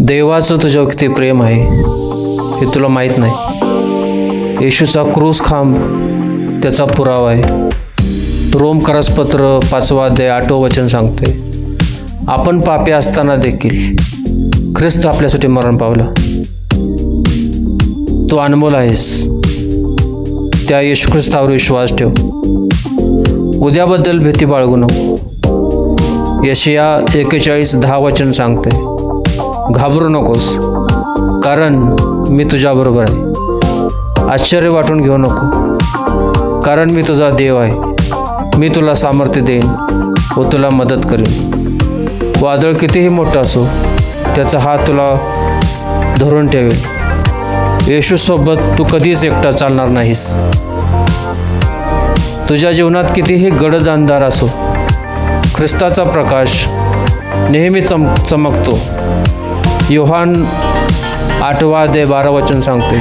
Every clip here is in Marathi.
देवाचं तुझ्यावर किती प्रेम आहे हे तुला माहीत नाही. येशूचा क्रूस खांब त्याचा पुरावा आहे. रोम करसपत्र पाचवा अध्याय आठवं वचन सांगते आपण पापे असताना देखील ख्रिस्त आपल्यासाठी मरण पावलं. तू अनमोल आहेस. त्या येशू ख्रिस्तावर विश्वास ठेव. उद्याबद्दल भीती बाळगू नको. यशिया एकेचाळीस दहा वचन सांगते घाबरू नकोस. कारण मी तुझ्याबरोबर आहे. आश्चर्य वाटून घेऊ नको. कारण मी तुझा देव आहे. मी तुला सामर्थ्य देईन व तुला मदत करेन. वादळ कितीही मोठं असो त्याचा हात तुला धरून ठेवेल. येशूसोबत तू कधीच एकटा चालणार नाहीस. तुझ्या जीवनात कितीही गडद अंधार असो ख्रिस्ताचा प्रकाश नेहमी चम चमकतो. योहान आठवा दे बारा वचन सांगते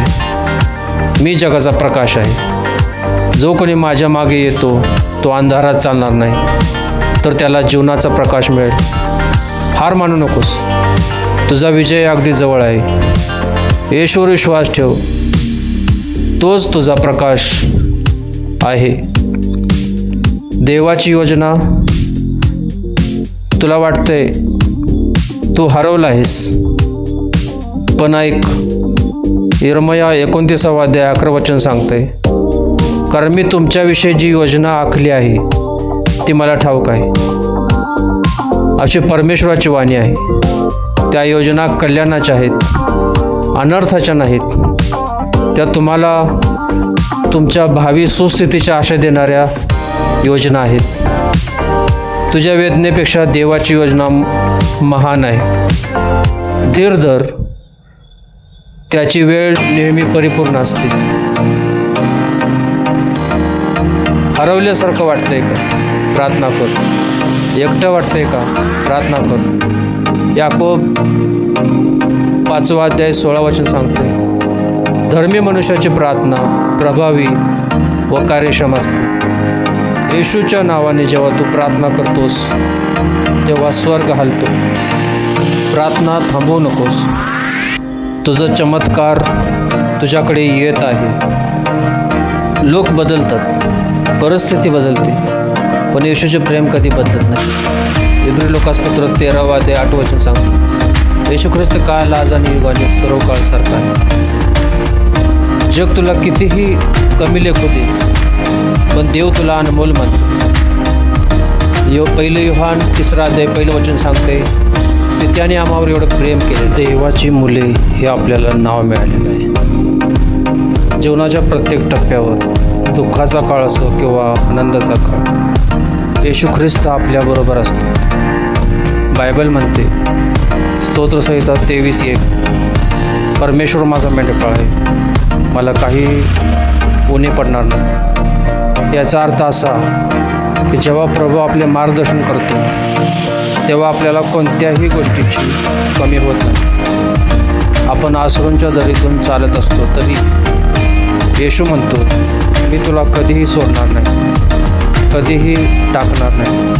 मी जगाचा प्रकाश आहे. जो कोणी माझ्या मागे येतो तो अंधारात चालणार नाही तर त्याला जीवनाचा प्रकाश मिळेल. हार मानू नकोस. तुझा विजय अगदी जवळ आहे. येशूवर विश्वास ठेव. तोच तुझा प्रकाश आहे. देवाची योजना तुला वाटते तू हरवला आहेस. पण ऐक इरमया एकोणतीसावा अध्याय अकरा वचन सांगते कारण मी तुमच्याविषयी जी योजना आखली आहे ती मला ठाऊक आहे. अशी परमेश्वराची वाणी आहे. त्या योजना कल्याणाच्या आहेत अनर्थाच्या नाहीत. त्या तुम्हाला तुमच्या भावी सुस्थितीच्या आशा देणाऱ्या योजना आहेत. तुझ्या वेदनेपेक्षा देवाची योजना महान आहे. धीर धर. त्याची वेळ नेहमी परिपूर्ण असते. हरवल्यासारखं वाटतंय का? प्रार्थना कर. एकटं वाटतंय का? प्रार्थना कर. याकोब पाचवा अध्याय सोळा वचन सांगते. धर्मी मनुष्याची प्रार्थना प्रभावी व कार्यक्षम असते. येशूच्या नावाने जेव्हा तू प्रार्थना करतोस तेव्हा स्वर्ग हलतो. प्रार्थना थांबवू नकोस. तुझं चमत्कार तुझ्याकडे येत आहे. लोक बदलतात. परिस्थिती बदलते. पण येशूचे प्रेम कधी बदलत नाही. इब्री लोकासपत्र तेरावा ते आठ वचन सांगतो. येशू ख्रिस्त काळ लाज आणि युगाने सर्व काळ सारखा आहे. जग तुला कितीही कमी लेखू दे पण देव तुला अनमोल म्हणतो यो पहिलं युहान तिसरा अध्याय पहिलं वचन सांगते. की त्याने आम्हावर एवढं प्रेम केलं. देवाची मुले हे आपल्याला नाव मिळालेलं आहे. जीवनाच्या प्रत्येक टप्प्यावर दुःखाचा काळ असो किंवा आनंदाचा काळ येशू ख्रिस्त आपल्याबरोबर असतो. बायबल म्हणते स्तोत्रसहिता तेवीस एक परमेश्वर माझा मेंढपाळ आहे. मला काही उणे पडणार नाही. याचा अर्थ असा की जेव्हा प्रभू आपले मार्गदर्शन करतो तेव्हा आपल्याला कोणत्याही गोष्टीची कमी होत नाही. आपण आसरूंच्या दरीतून चालत असतो तरी येशू म्हणतो मी तुला कधीही सोडणार नाही कधीही टाकणार नाही.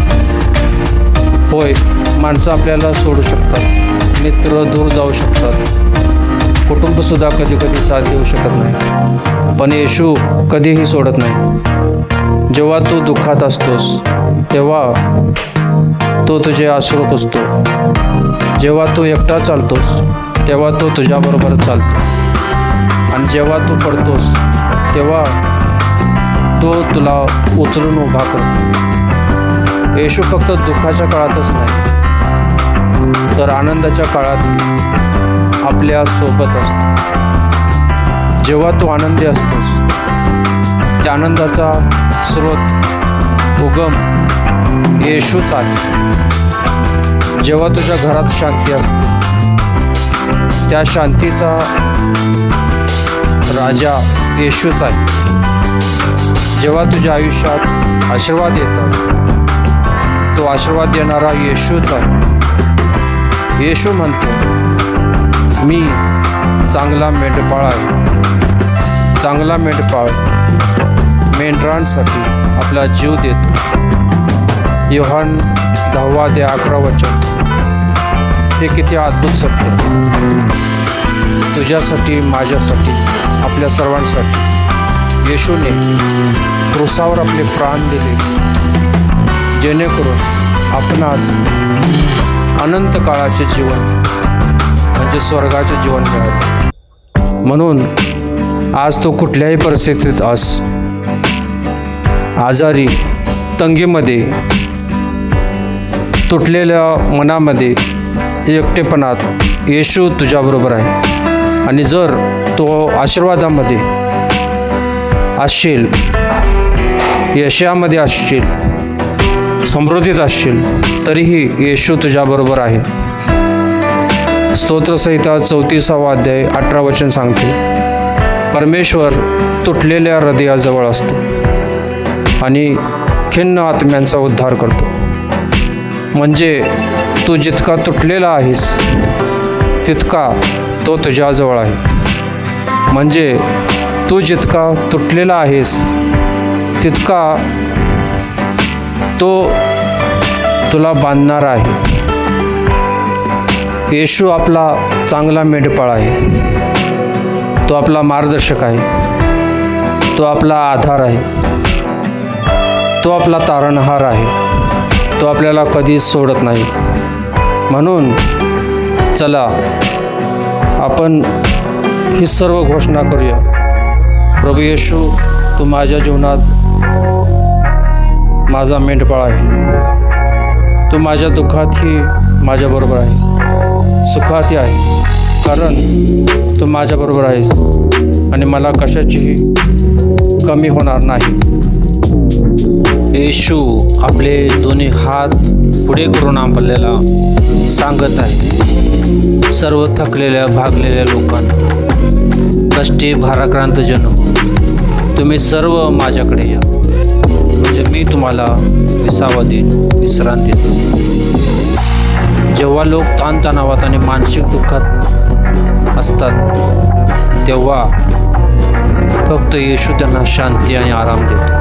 होय माणसं आपल्याला सोडू शकतात मित्र दूर जाऊ शकतात कुटुंबसुद्धा कधी कधी साथ देऊ शकत नाही. पण येशू कधीही सोडत नाही. जेव्हा तू दुःखात असतोस तेव्हा तो तुझे अश्रू पुसतो. जेव्हा तू एकटा चालतोस तेव्हा तो तुझ्याबरोबर चालतो. आणि जेव्हा तू पडतोस तेव्हा तो तुला उचलून उभा करतो. येशू फक्त दुःखाच्या काळातच नाही तर आनंदाच्या काळात आपल्यासोबत असतो. जेव्हा तू आनंदी असतोस त्या आनंदाचा स्रोत उगम येशूच आहे जेव्हा तुझ्या घरात शांती असते त्या शांतीचा राजा येशूच आहे जेव्हा तुझ्या आयुष्यात आशीर्वाद येतात तो आशीर्वाद देणारा येशूच आहे येशू म्हणतो मी चांगला मेंढपाळ आहे. चांगला मेंढपाळ मेंढरांसाठी आपला जीव देतो. योहान दहावा ते अकरा वचन. हे किती अद्भुत सत्य. तुझ्यासाठी माझ्यासाठी आपल्या सर्वांसाठी. येशूने क्रुसावर आपले प्राण दिले. जेणेकरून आपणास अनंत काळाचे जीवन म्हणजे स्वर्गाचे जीवन मिळाले म्हणून आज तो कुठल्याही परिस्थितीत अस आजारी तंगीमध्ये तुटलेल्या मनामध्ये एकटेपणात येशू तुझ्याबरोबर आहे. आणि जर तो आशीर्वादामध्ये असशील यशामध्ये असशील समृद्धीत असशील तरीही येशू तुझ्याबरोबर आहे. स्तोत्रसहिता चौतीसावा अध्याय अठरा वचन सांगते परमेश्वर तुटलेल्या हृदयाजवळ असतो. आणि खिन्न आत्म्यांचा उद्धार करतो. म्हणजे तू जितका तुटलेला आहेस तितका तो तुझ्याजवळ आहे. म्हणजे तू जितका तुटलेला आहेस तितका तो तुला बांधणार आहे. येशू आपला चांगला मेंढपाळ आहे. तो आपला मार्गदर्शक आहे. तो आपला आधार आहे. आपला तारणहार आहे. तो आपल्याला कधीच सोडत नाही. म्हणून चला आपण ही सर्व घोषणा करूया. प्रभू येशू तू माझ्या जीवनात माझा मेंढपाळ आहे. तू माझ्या दुःखातही माझ्याबरोबर आहे. सुखातही आहे. कारण तू माझ्याबरोबर आहेस आणि मला कशाचीही कमी होणार नाही. येशू आपले दोन्ही हात पुढे करून आपल्याला सांगत आहे. सर्व थकलेल्या भागलेल्या लोकांना कष्टी भाराक्रांत जन तुम्ही सर्व माझ्याकडे या. म्हणजे मी तुम्हाला विसावा देईन विश्रांती देईन. जेव्हा लोक ताणतणावात आणि मानसिक दुःखात असतात तेव्हा फक्त येशू त्यांना शांती आणि आराम देतो.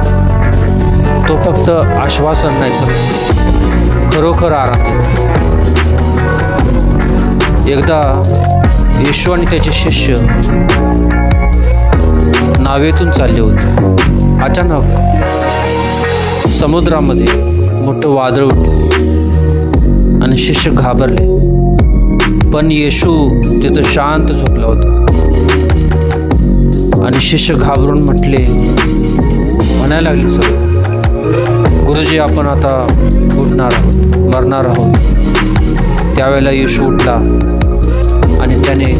फक्त आश्वासन नाही तर खरोखर आराम देतो एकदा येशू आणि त्याचे शिष्य नावेतून चालले होते. अचानक समुद्रामध्ये मोठं वादळ उठलं आणि शिष्य घाबरले. पण येशू तिथं शांत झोपला होता. आणि शिष्य घाबरून म्हटले म्हणायला लागले सगळे. गुरुजी आपण आता उठणार आहोत मरणार आहोत. त्यावेळेला येशू उठला आणि त्याने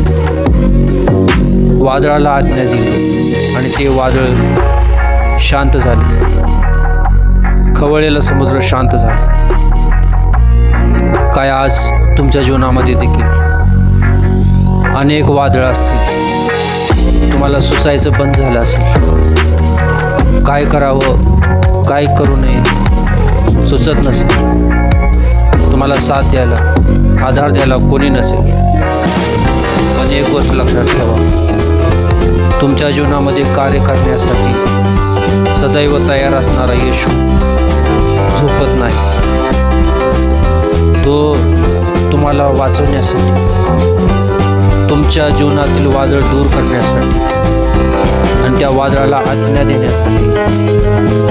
वादळाला आज्ञा दिली आणि ते वादळ शांत झाले. खवळलेला समुद्र शांत झाला. काय आज तुमच्या जीवनामध्ये देखील अनेक वादळं असतील. तुम्हाला सुचायचं बंद झालं असेल. काय करावं काय करू नये? सुचत नसेल. तुम्हाला साथ द्यायला आधार द्यायला कोणी नसेल. पण एक गोष्ट लक्षात ठेवा. तुमच्या जीवनामध्ये कार्य करण्यासाठी सदैव तयार असणारा येशू झोपत नाही. तो तुम्हाला वाचवण्यासाठी तुमच्या जीवनातील वादळ दूर करण्यासाठी आणि त्या वादळाला आज्ञा देण्यासाठी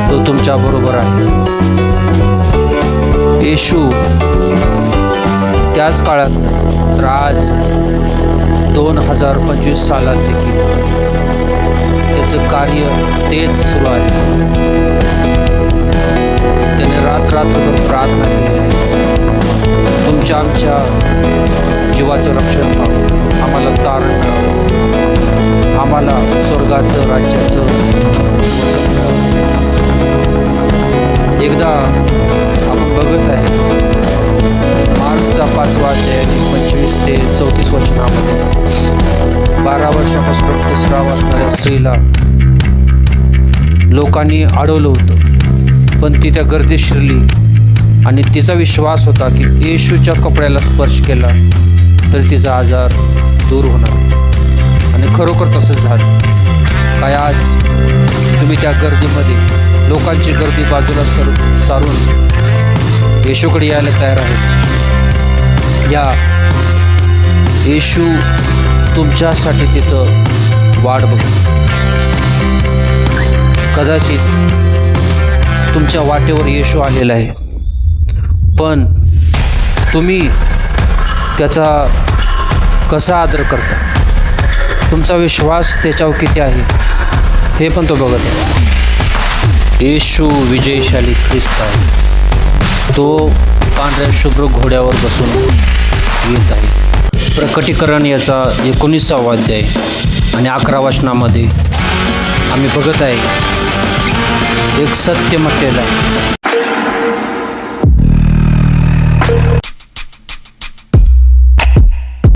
तो तुमच्या बरोबर आहे. येशू त्याच काळात राज दोन हजार पंचवीस सालात देखील त्याचं कार्य तेच सुरू आहे. त्याने रात रात्रभर प्रार्थना केली. तुमच्या आमच्या जीवाचं रक्षण आम्हाला तारण मिळावं. आम्हाला स्वर्गाचं राज्याचं. एकदा आपण बघत आहे मार्चचा पाचवा अध्याय आणि पंचवीस ते चौतीस वचनामध्ये बारा वर्षापासून तिसरा असणाऱ्या स्त्रीला लोकांनी अडवलं होतं. पण ती त्या गर्दीत शिरली आणि तिचा विश्वास होता की येशूच्या कपड्याला स्पर्श केला तर तिचा आजार दूर होणार. आणि खरोखर तसंच झालं. काय आज तुम्ही त्या गर्दीमध्ये लोकांची गर्दी बाजूला सर सारून येशूकडे यायला तयार आहे या येशू तुमच्यासाठी तिथं वाट बघतो कदाचित तुमच्या वाटेवर येशू आलेला आहे. पण तुम्ही त्याचा कसा आदर करता? तुमचा विश्वास त्याच्यावर किती आहे? हे पण तो बघत आहे. येशू विजयशाली ख्रिस्त आहे. तो पांढऱ्या शुभ्र घोड्यावर बसून येत आहे. प्रकटीकरण याचा एकोणीसावा अध्याय आणि अकरा वाचनामध्ये आम्ही बघत आहे. एक सत्य म्हटलेलं आहे.